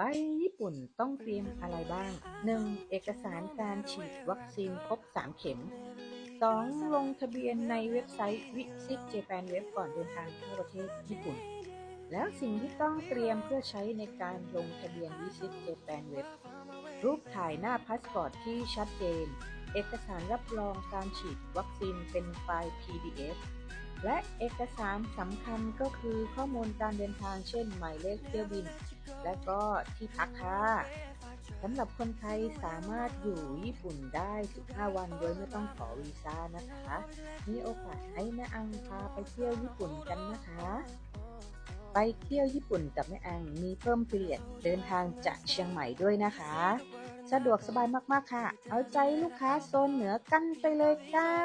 ไปญี่ปุ่นต้องเตรียมอะไรบ้าง 1. เอกสารการฉีดวัคซีนครบ 3 เข็ม 2. ลงทะเบียนในเว็บไซต์ Visit Japan Web ก่อนเดินทางเข้าประเทศญี่ปุ่น แล้วสิ่งที่ต้องเตรียมเพื่อใช้ในการลงทะเบียน Visit Japan Web รูปถ่ายหน้าพาสปอร์ตที่ชัดเจน เอกสารรับรองการฉีดวัคซีนเป็นไฟล์ PDF และเอกสารสำคัญก็คือข้อมูลการเดินทางเช่นหมายเลขเที่ยวบิน และก็ที่พักค่ะสำหรับคนไทยสามารถอยู่ญี่ปุ่นได้ 15 วันโดยไม่ต้องขอวีซ่านะคะ มีโอกาสให้แม่อังพาไปเที่ยวญี่ปุ่นกันนะคะ ไปเที่ยวญี่ปุ่นกับแม่อังมีเพิ่มเปลี่ยนเดินทางจากเชียงใหม่ด้วยนะคะ สะดวกสบายมากๆค่ะ เอาใจลูกค้าโซนเหนือกันไปเลยเก้า